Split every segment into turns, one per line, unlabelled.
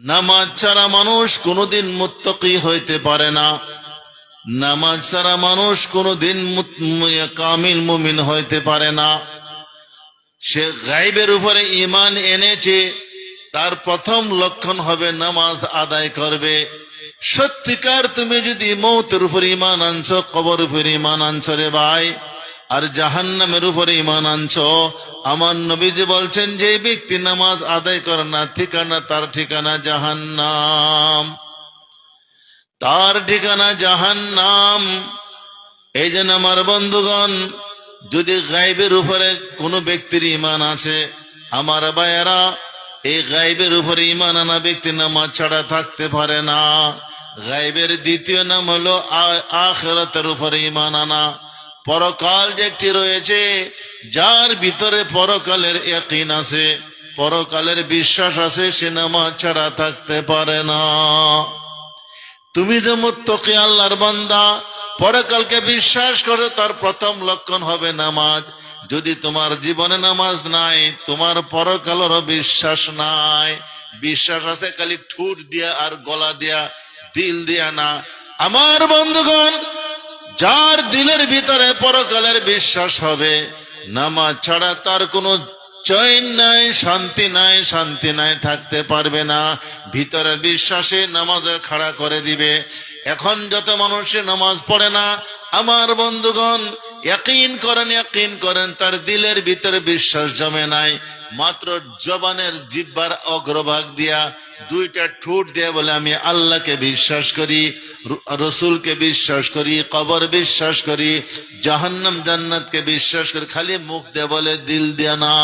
নামাজ ছাড়া মানুষ কোনোদিন মুত্তকি হইতে পারে না। নামাজ ছাড়া মানুষ কোনোদিন কামিল মুমিন হইতে পারে না। সে গাইবের উপরে ইমান এনেছে, তার প্রথম লক্ষণ হবে নামাজ আদায় করবে। সত্যিকার তুমি যদি মৌতের উপর ইমান আনছো কবর উপর ইমান আনছো রে ভাই। আর জাহান্নামের উপরে ইমান আনছ। আমার নবীজি বলছেন, যে ব্যক্তি নামাজ আদায় করে না ঠিকানা, তার ঠিকানা জাহান্নাম। তার ঠিকানা জাহান্নাম। এই জন্য আমার বন্ধুগণ, যদি গাইবের উপরে কোনো ব্যক্তির ইমান আছে, আমার ভাইয়েরা, এই গাইবের উপরে ইমান আনা ব্যক্তি নামাজ ছাড়া থাকতে পারে না। গাইবের দ্বিতীয় নাম হলো আখেরাতের উপরে ইমান আনা। পরকাল যে একটি রয়েছে, যার ভিতরে পরকালের একইন আছে, পরকালের বিশ্বাস আছে, সে নামাজ ছাড়া থাকতে পারে না। তুমি যে মুত্তকি আল্লাহর বান্দা, পরকালকে বিশ্বাস করো, তার প্রথম লক্ষণ হবে নামাজ। যদি তোমার জীবনে নামাজ নাই, তোমার পরকালেরও বিশ্বাস নাই। বিশ্বাস আছে, খালি ঠুট দিয়া আর গলা দিয়া, দিল দিয়া না। আমার বন্ধুগণ যার দিলের ভিতরে পরকালের বিশ্বাস হবে, নামাজ ছাড়া তার কোনো চৈন নাই, শান্তি নাই শান্তি নাই, থাকতে পারবে না। ভিতরের বিশ্বাসে নামাজে খাড়া করে দিবে। এখন যত মানুষে নামাজ পড়ে না, আমার বন্ধুগণ, ইয়াকিন করেন ইয়াকিন করেন, তার দিলের ভিতরে বিশ্বাস জমে নাই। মাত্র জবানের জিব্বার অগ্রভাগ দিয়া দুইটা ঠোঁট দিয়ে বলে আমি আল্লাহকে বিশ্বাস করি রসুলকে বিশ্বাস করি, কবর বিশ্বাস করি, জাহান্নাম জান্নাতকে বিশ্বাস করি, খালি মুখ দিয়ে বলে দিল দিয়ে না।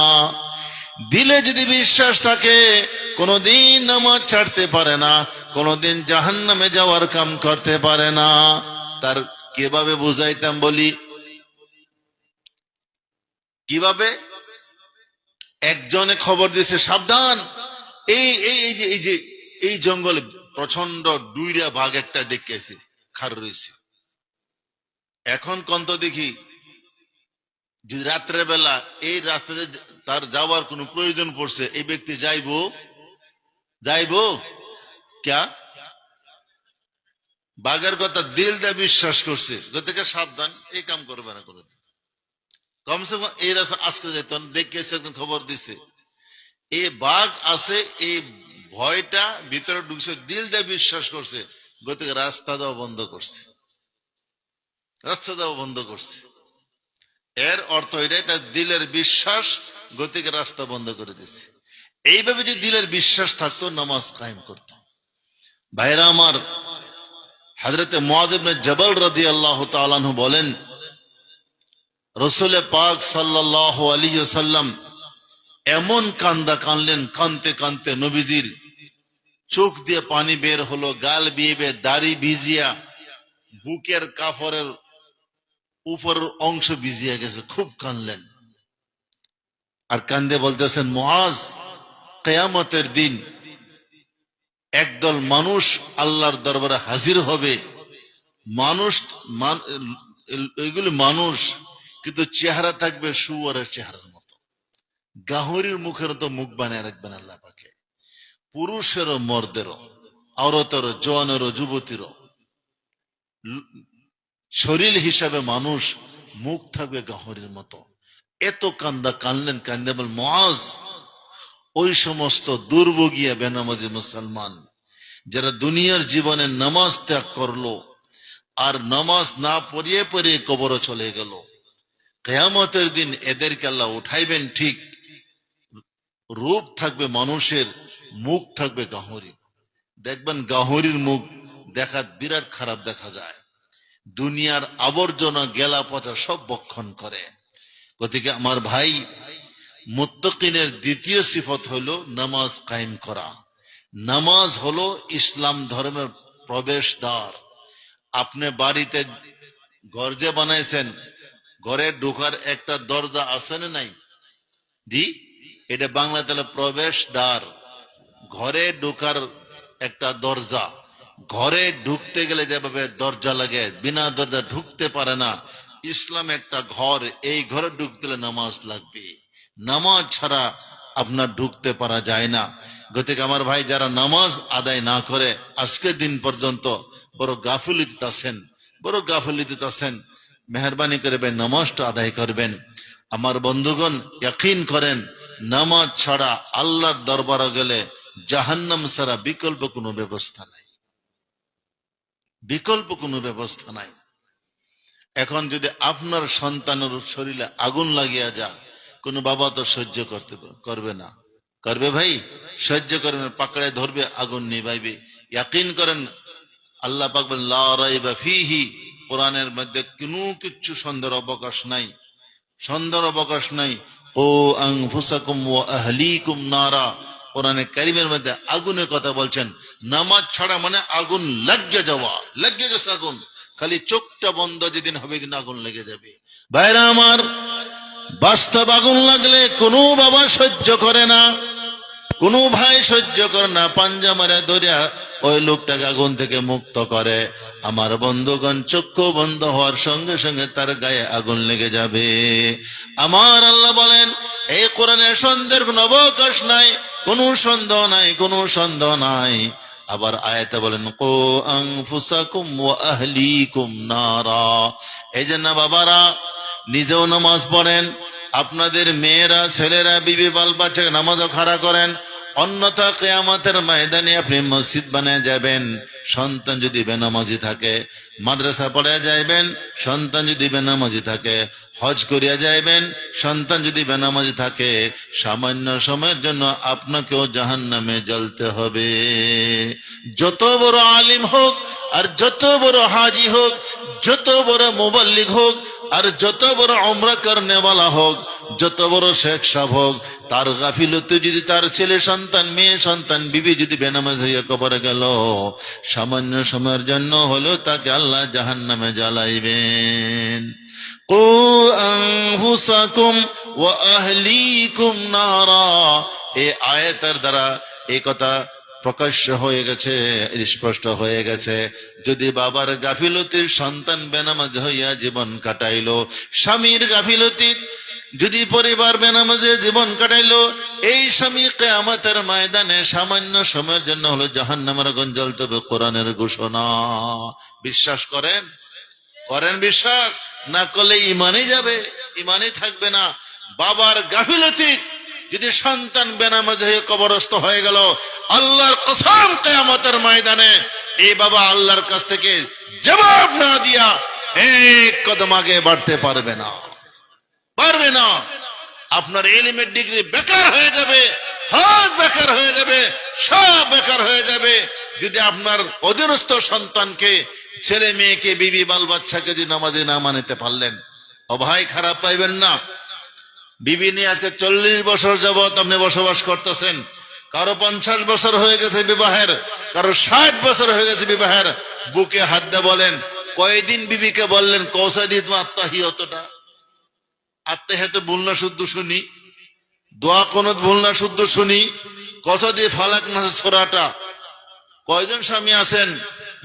দিলে যদি বিশ্বাস থাকে, কোনোদিন নামাজ ছাড়তে পারে না, কোনোদিন জাহান্নামে যাওয়ার কাম করতে পারে না। তার কীভাবে বুঝাইতাম বলি? কীভাবে? একজনে খবর দিয়েছে, সাবধান। এই এই যে এই যে, এই জঙ্গলে প্রচণ্ড ডুইরা বাঘ একটা দেখেছে খার রয়েছে। এখন কন্ত দেখি যদি রাত্রে বেলা এই রাস্তাতে তার যাওয়ার কোনো প্রয়োজন পড়ছে, এই ব্যক্তি যাইবো? যাইবো? ক্যা? বাঘের কথা দিল দিয়ে বিশ্বাস করছে গতিকে সাবধান, এই কাম করবে না করে কমসে কম এই রাস্তা আজকে যেত দেখেছে একদম খবর দিছে। এই বাঘ আছে এই ভয়টা ভিতরে ঢুকছে, দিল দিয়ে বিশ্বাস করছে, গতিকে রাস্তা দেওয়া বন্ধ করছে। রাস্তা দেওয়া বন্ধ করছে। এর অর্থ এটাই তার দিলের বিশ্বাস গতিকে রাস্তা বন্ধ করে দিছে। এইভাবে যদি দিলের বিশ্বাস থাকতো, নামাজ কায়েম করত। ভাইরা আমার, হাজরতে মহাদেবনে জবল রাদি আল্লাহ তালানহু বলেন রসুল পাক সাল্লাহ আলী সাল্লাম এমন কান্দা কানলেন, কানতে কানতে নবীজির চোখ দিয়ে পানি বের হলো, গাল বিয়ে দাড়ি ভিজিয়া, বুকের কাফরের উপরের অংশ ভিজিয়া গেছে, খুব কানলেন। আর কান্দে বলতেছেন মহাজ কেয়ামতের দিন একদল মানুষ আল্লাহর দরবারে হাজির হবে। মানুষ এগুলি মানুষ কিন্তু চেহারা থাকবে সুয়ারের চেহারার মতো। গাহরির মুখের তো মুখ বানিয়ে রাখবেন আল্লাহ পাকে। পুরুষেরও, মর্দেরও, আওরতেরও জোয়ানেরও যুবতীরও। শরীর হিসাবে মানুষ মুখ থাকবে গাহরির মতো। এত কান্দা কানলেন, কান্দে বল ওই সমস্ত দুর্ভোগিয়া বেনামাজি মুসলমান, যারা দুনিয়ার জীবনে নামাজ ত্যাগ করল, আর নামাজ না পড়িয়ে পড়িয়ে কবর চলে গেল কেয়ামতের দিন এদেরকে আল্লাহ উঠাইবেন ঠিক। রূপ থাকবে মানুষের, মুখ থাকবে গাহরি দেখবেন গাহরির মুখ দেখা বিরাট খারাপ দেখা যায়। দুনিয়ার আবর্জনা গেলা পচা সব বক্ষণ করে। গতিকে আমার ভাই, মুত্তকিনের দ্বিতীয় সিফত হলো নামাজ কায়েম করা। নামাজ হলো ইসলাম ধর্মের প্রবেশদ্বার। আপনি বাড়িতে গর্জে বানাইছেন ঘরে ঢোকার একটা দরজা আছে না নাই? দি, এটা বাংলা তাহলে প্রবেশদ্বার। ঘরে ঢোকার একটা দরজা। ঘরে ঢুকতে গেলে যেভাবে দরজা লাগে, বিনা দরজা ঢুকতে পারে না। ইসলাম একটা ঘর, এই ঘরে ঢুকতে হলে নামাজ লাগবে। নামাজ ছাড়া আপনার ঢুকতে পারা যায় না। গতিকে আমার ভাই যারা নামাজ আদায় না করে, আজকের দিন পর্যন্ত বড় গাফুলিতে আছেন, বড় গাফুলিতে আছেন। মেহরবানি করে নামাজটা আদায় করবেন। আমার বন্ধুগণ ইয়াকিন করেন নামাজ ছাড়া আল্লাহর দরবারে গেলে জাহান্নাম ছাড়া বিকল্প কোনো ব্যবস্থা নাই। বিকল্প কোনো ব্যবস্থা নাই। এখন যদি আপনার সন্তানের শরীরে আগুন লাগিয়া যা কোনো বাবা তো সহ্য করতে করবে না। করবে ভাই? সহ্য করবে পাকড়ে ধরবে আগুন নিভাইবে। ইয়াকিন করেন আল্লাহ পাক বলেন, লা রাইবা ফিহি কোরআনের মধ্যে কোনো কিচ্ছু সন্দেহ অবকাশ নাই। সন্দেহ অবকাশ নাই। ও আনফুসাকুম ওয়া আহলিকুম নারা। কোরআনে কারিমের মধ্যে আগুনের কথা বলছেন। নামাজ ছাড়া মানে আগুন লাগিয়ে যাওয়া লাগিয়ে গেছে আগুন। খালি চোখটা বন্ধ, যেদিন হবে দিন আগুন লেগে যাবে। ভাইরা আমার, বাস্তব আগুন লাগলে কোনো বাবা সহ্য করে না। কোনো ভাই সহ্য করে না পাঞ্জা মারে ধরিয়া ওই লোকটাকে আগুন থেকে মুক্ত করে। আমার বন্ধুগণ চক্ষু বন্ধ হওয়ার সঙ্গে সঙ্গে তার গায়ে আগুন লেগে যাবে। আমার আল্লাহ বলেন, এই কোরআনের সন্দেহ নবকাশ নাই, কোনো সন্দেহ নাই, কোনো সন্দেহ নাই। আবার আয়াতে বলেন, কো আংফুসাকুম ওয়া আহলিকুম নারা। এই জন্য বাবারা, নিজেও নামাজ পড়েন, আপনাদের মেয়েরা, ছেলেরা, বিবি বাল বাচ্চা নামাজও খাড়া করেন অন্যথা কেয়ামতের ময়দানে আপনি মসজিদ বানিয়ে যাবেন। সন্তান যদি বেনামাজি থাকে, মাদ্রাসা পড়ে যাইবেন, সন্তান যদি বেনামাজি থাকে, হজ করিয়া যাইবেন, সন্তান যদি বেনামাজি থাকে, সামান্য সময়ের জন্য আপনাকেও জাহান নামে জ্বলতে হবে। যত বড় আলিম হোক আর যত বড় হাজি হোক, যত বড় মোবাল্লিক হোক আর যত বড় অমরা করনেওয়ালা হোক, যত বড় শেখ সাহ হোক, তার গাফিলতে যদি তার ছেলে সন্তান, মেয়ে সন্তান, বিবি যদি বেনামাজ হইয়া কবরে গেল, সামান্য সময়ের জন্য হলেও তাকে আল্লাহ জাহান নামে জ্বালাইবেন। কু আনফুসাকুম ওয়া আহলিকুম নারা। দ্বারা এই কথা প্রকাশ্য হয়ে গেছে, স্পষ্ট হয়ে গেছে। যদি বাবার গাফিলতির সন্তান বেনামাজ হইয়া জীবন কাটাইলো, স্বামীর গাফিলতি যদি পরিবার বেনামাজে জীবন কাটাইলো, এই স্বামী কেয়ামতের ময়দানে সামান্য সময়ের জন্য হলো জাহান নামের গঞ্জল তবে কোরআনের ঘোষণা। বিশ্বাস করেন? করেন বিশ্বাস? না করলে ইমানই যাবে, ইমানই থাকবে না। বাবার গাফিলতি যদি সন্তান বেনামাজ হয়ে কবরস্থ হয়ে গেল, আল্লাহর কসম কেয়ামতের ময়দানে এই বাবা আল্লাহর কাছ থেকে জবাব না দিয়া এক কদম আগে বাড়তে পারবে না। পারবে না। আপনার এলিমের ডিগ্রি বেকার হয়ে যাবে হজ বেকার হয়ে যাবে, সব বেকার হয়ে যাবে। যদি আপনার অধীনস্থ সন্তানকে ছেলে, মেয়েকে, বিবি বাল বাচ্চাকে যদি নামাজে না মানিতে পারলেন ও ভাই খারাপ পাইবেন না। বিবি নিয়ে আজকে চল্লিশ বছর যাবৎ আপনি বসবাস করতেছেন। কারও পঞ্চাশ বছর হয়ে গেছে বিবাহের, কারও ষাট বছর হয়ে গেছে বিবাহের। বুকে হাত দিয়ে বলেন, কয়দিন বিবিকে বললেন কৌশাদি তোমার আত্মাহিয়তটা আত্মাহিয়ত ভুল না, শুদ্ধ শুনি। দোয়া কোন ভুল না, শুদ্ধ শুনি। কত দিয়ে ফালাক না, ছোড়াটা। কয়জন স্বামী আছেন,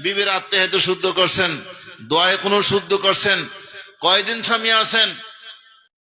বিবির আত্মাহিত শুদ্ধ করছেন। দোয়ায় কোনো শুদ্ধ করছেন। কয়দিন স্বামী আছেন